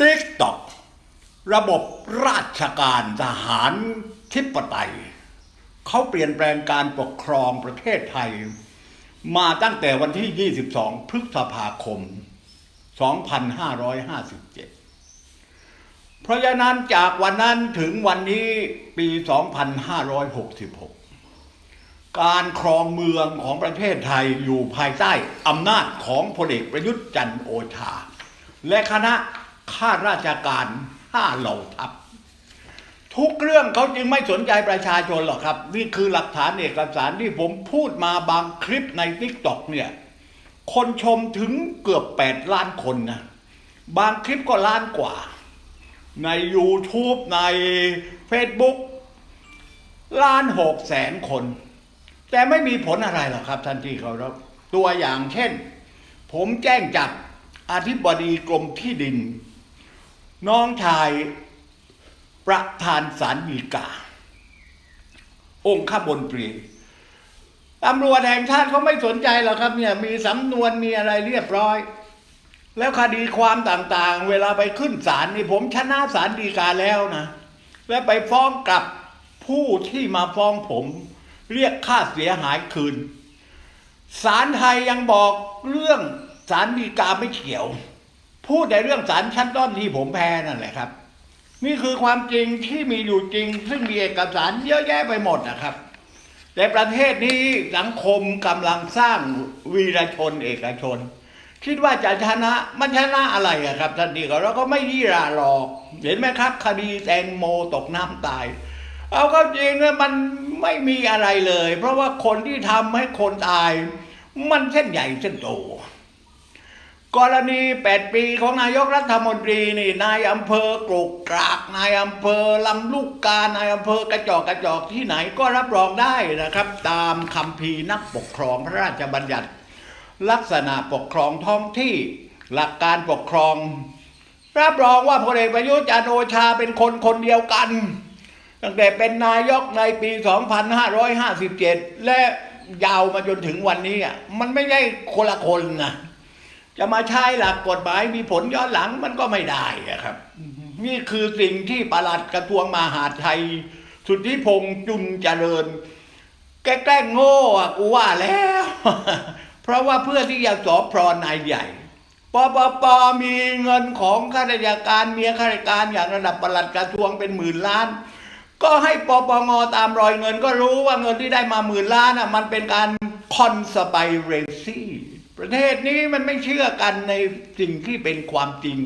ติ๊กตอกระบบราชการทหารทิปไตยเขาเปลี่ยนแปลงการปกครองประเทศไทย มาตั้งแต่วันที่ 22 พฤษภาคม 2557 เพราะฉะนั้นจากวันนั้นถึงวันนี้ปี 2566 การครองเมืองของประเทศไทยอยู่ภายใต้อำนาจของพลเอกประยุทธ์จันโอชา และคณะ ข้าราชการห้าเหล่าทัพทุกเรื่องเขาจึงไม่สนใจประชาชนหรอกครับ นี่คือหลักฐานเอกสารที่ผมพูดมาบางคลิปในทิกตอกเนี่ย คนชมถึงเกือบ 8 ล้านคนนะ บางคลิปก็ล้านกว่า ใน YouTube ใน Facebook ล้านหกแสนคน แต่ไม่มีผลอะไรหรอกครับท่านที่เขารับตัวอย่างเช่น ผมแจ้งจับอธิบดีกรมที่ดิน น้องชายประธานสารดีกา องค์ข้าบนตรีตำรวจแห่งชาติเขาไม่สนใจหรอกครับเนี่ยมีสำนวนมีอะไรเรียบร้อย แล้วคดีความต่างๆ เวลาไปขึ้นศาลนี่ผมชนะศาลฎีกาแล้วนะและไปฟ้องกลับผู้ที่มาฟ้องผม เรียกค่าเสียหายคืนศาลไทยยังบอกเรื่องศาลฎีกาไม่เกี่ยว พูดในเรื่องศาลชั้นต้นที่ผมแพ้นั่นแหละครับ นี่คือความจริงที่มีอยู่จริง ซึ่งมีเอกสารเยอะแยะไปหมดนะครับแต่ประเทศนี้สังคมกำลังสร้างวีรชนเอกชน คิดว่าจะชนะมันชนะอะไรอะครับท่านดีก็เราก็ไม่ยี่ราหรอก เห็นไหมครับ คดีแตงโมตกน้ำตาย เอาเข้าจริงนะมันไม่มีอะไรเลย เพราะว่าคนที่ทำให้คนตาย มันเส้นใหญ่เส้นโต กรณี 8 ปีของนายกรัฐมนตรีนี่นายอำเภอกรุกกรากนายอำเภอลำลูกกานายอำเภอกระจอกกระจอกที่ไหนก็รับรองได้นะครับ ตามคำพีนักปกครองพระราชบัญญัติ ลักษณะปกครองท้องที่หลักการปกครอง รับรองว่าพลเอกประยุทธ์จันโอชาเป็นคนคนเดียวกัน ตั้งแต่เป็นนายกในปี 2557 และยาวมาจนถึงวันนี้อะมันไม่ได้คนละคนนะ จะมาใช้หลักกฎหมายมีผลย้อนหลังมันก็ไม่ได้อะครับ นี่คือสิ่งที่ประหลัดกระทรวงมหาดไทย สุทธิพงษ์จุนเจริญ แกล้งโง่อะกูว่าแล้ว เพราะว่าเพื่อที่จะสอบพรนายใหญ่ปปปมีเงินของข้าราชการเมียข้าราชการอย่างระดับประหลัดกระทรวงเป็นหมื่นล้าน ก็ให้ปปงตามรอยเงินก็รู้ว่าเงินที่ได้มาหมื่นล้านอะมันเป็นการคอนสไปเรซี ประเทศนี้มันไม่เชื่อกันในสิ่งที่เป็นความจริง